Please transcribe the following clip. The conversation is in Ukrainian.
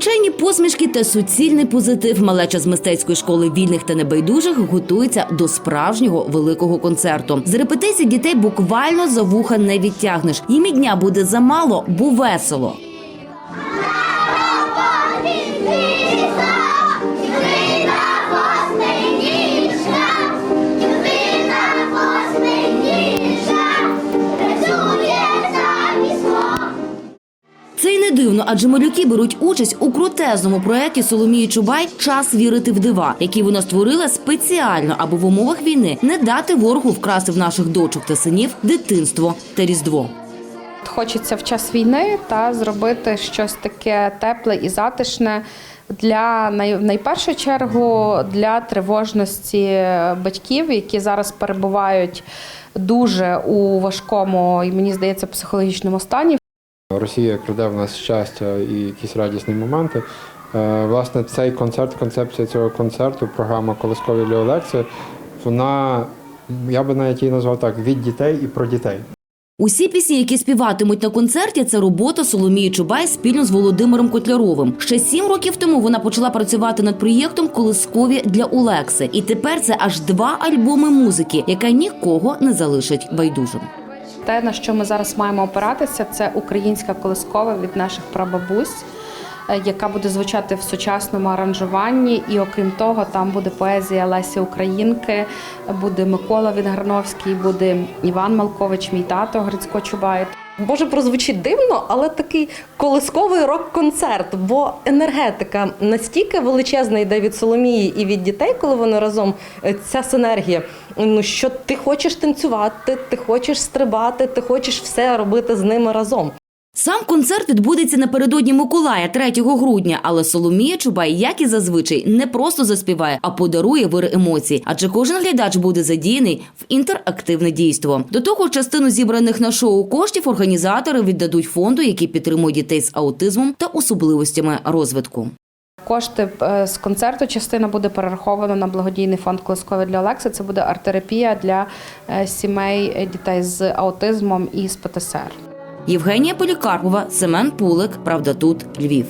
Широченні посмішки та суцільний позитив. Малеча з мистецької школи вільних та небайдужих готується до справжнього великого концерту. З репетицій дітей буквально за вуха не відтягнеш. Їм і дня буде замало, бо весело. Дивно, адже малюки беруть участь у крутезному проєкті Соломії Чубай Час вірити в дива, який вона створила спеціально, аби в умовах війни не дати ворогу вкрасти в наших дочок та синів дитинство та різдво. Хочеться в час війни та зробити щось таке тепле і затишне для в найпершу чергу для тривожності батьків, які зараз перебувають дуже у важкому і мені здається психологічному стані. Росія краде в нас щастя і якісь радісні моменти. Е, Власне, цей концерт, концепція цього концерту, програма Колискові для Олекси, вона, я би навіть її назвав так, від дітей і про дітей. Усі пісні, які співатимуть на концерті, це робота Соломії Чубай спільно з Володимиром Котляровим. Ще сім років тому вона почала працювати над проєктом Колискові для Олекси, і тепер це аж два альбоми музики, яка нікого не залишить байдужим. Те, на що ми зараз маємо опиратися, це українська колискова від наших прабабусь, е, яка буде звучати в сучасному аранжуванні. І окрім того, там буде поезія Лесі Українки, буде Микола Вінграновський, буде Іван Малкович, мій тато Грицько Чубай. Може, прозвучить дивно, але такий колисковий рок-концерт, бо енергетика настільки величезна йде від Соломії і від дітей, коли вони разом е, ця синергія. Ну що ти хочеш танцювати, ти хочеш стрибати, ти хочеш все робити з ними разом. Сам концерт відбудеться напередодні Миколая 3 грудня, але Соломія Чубай, як і зазвичай, не просто заспіває, а подарує вир емоцій. Адже кожен глядач буде задіяний в інтерактивне дійство. До того частину зібраних на шоу коштів організатори віддадуть фонду, який підтримує дітей з аутизмом та особливостями розвитку. Кошти е, з концерту частина буде перерахована на благодійний фонд Колискові для Олекси. Це буде арт-терапія для е, сімей е, дітей з аутизмом і з ПТСР. Євгенія Полікарпова, Семен Пулик. Правда, тут Львів.